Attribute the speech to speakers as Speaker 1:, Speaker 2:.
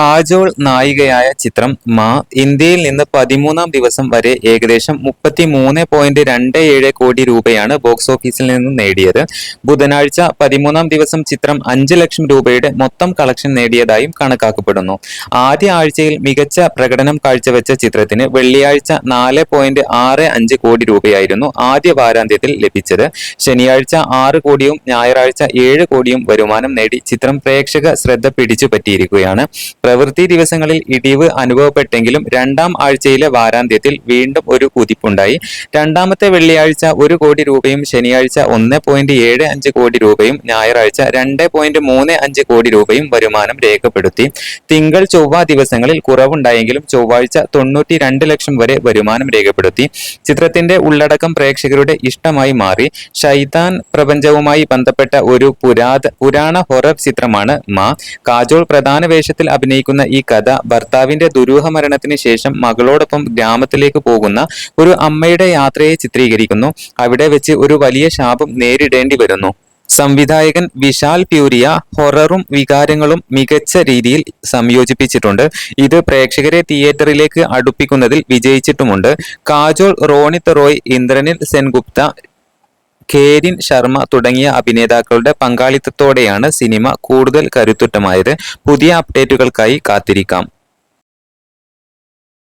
Speaker 1: കാജോൾ നായികയായ ചിത്രം മാ ഇന്ത്യയിൽ നിന്ന് പതിമൂന്നാം ദിവസം വരെ ഏകദേശം മുപ്പത്തി മൂന്ന് പോയിന്റ് രണ്ട് ഏഴ് കോടി രൂപയാണ് ബോക്സ് ഓഫീസിൽ നിന്ന് നേടിയത്. ബുധനാഴ്ച പതിമൂന്നാം ദിവസം ചിത്രം അഞ്ച് ലക്ഷം രൂപയുടെ മൊത്തം കളക്ഷൻ നേടിയതായും കണക്കാക്കപ്പെടുന്നു. ആദ്യ ആഴ്ചയിൽ മികച്ച പ്രകടനം കാഴ്ചവെച്ച ചിത്രത്തിന് വെള്ളിയാഴ്ച നാല് പോയിന്റ് ആറ് അഞ്ച് കോടി രൂപയായിരുന്നു ആദ്യ വാരാന്ത്യത്തിൽ ലഭിച്ചത്. ശനിയാഴ്ച ആറ് കോടിയും ഞായറാഴ്ച ഏഴ് കോടിയും വരുമാനം നേടി ചിത്രം പ്രേക്ഷക ശ്രദ്ധ പിടിച്ചു പറ്റിയിരിക്കുകയാണ് പ്രവൃത്തി ദിവസങ്ങളിൽ ഇടിവ് അനുഭവപ്പെട്ടെങ്കിലും രണ്ടാം ആഴ്ചയിലെ വാരാന്ത്യത്തിൽ വീണ്ടും ഒരു കുതിപ്പുണ്ടായി. രണ്ടാമത്തെ വെള്ളിയാഴ്ച ഒരു കോടി രൂപയും ശനിയാഴ്ച ഒന്ന് പോയിന്റ് ഏഴ് അഞ്ച് കോടി രൂപയും ഞായറാഴ്ച രണ്ട് പോയിന്റ് മൂന്ന് അഞ്ച് കോടി രൂപയും വരുമാനം രേഖപ്പെടുത്തി. തിങ്കൾ ചൊവ്വ ദിവസങ്ങളിൽ കുറവുണ്ടായെങ്കിലും ചൊവ്വാഴ്ച തൊണ്ണൂറ്റി രണ്ട് ലക്ഷം വരെ വരുമാനം രേഖപ്പെടുത്തി. ചിത്രത്തിന്റെ ഉള്ളടക്കം പ്രേക്ഷകരുടെ ഇഷ്ടമായി മാറി. ഷൈതാൻ പ്രപഞ്ചവുമായി ബന്ധപ്പെട്ട ഒരു പുരാത പുരാണ ഹൊറർ ചിത്രമാണ് മാ. കാജോൾ പ്രധാന വേഷത്തിൽ അഭിനയിക്കുന്ന ഈ കഥ ഭർത്താവിന്റെ ദുരൂഹ മരണത്തിന് ശേഷം മകളോടൊപ്പം ഗ്രാമത്തിലേക്ക് പോകുന്ന ഒരു അമ്മയുടെ യാത്രയെ ചിത്രീകരിക്കുന്നു. അവിടെ വെച്ച് ഒരു വലിയ ശാപം നേരിടേണ്ടി വരുന്നു. സംവിധായകൻ വിശാൽ പ്യൂരിയ ഹൊററും വികാരങ്ങളും മികച്ച രീതിയിൽ സംയോജിപ്പിച്ചിട്ടുണ്ട്. ഇത് പ്രേക്ഷകരെ തിയേറ്ററിലേക്ക് അടുപ്പിക്കുന്നതിൽ വിജയിച്ചിട്ടുമുണ്ട്. കാജോൾ റോണിത് റോയ് ഇന്ദ്രനിൽ സെൻഗുപ്ത ഖേരിൻ ശർമ്മ തുടങ്ങിയ അഭിനേതാക്കളുടെ പങ്കാളിത്തത്തോടെയാണ് സിനിമ കൂടുതൽ കരുത്തുറ്റമായത്. പുതിയ അപ്ഡേറ്റുകൾക്കായി കാത്തിരിക്കാം.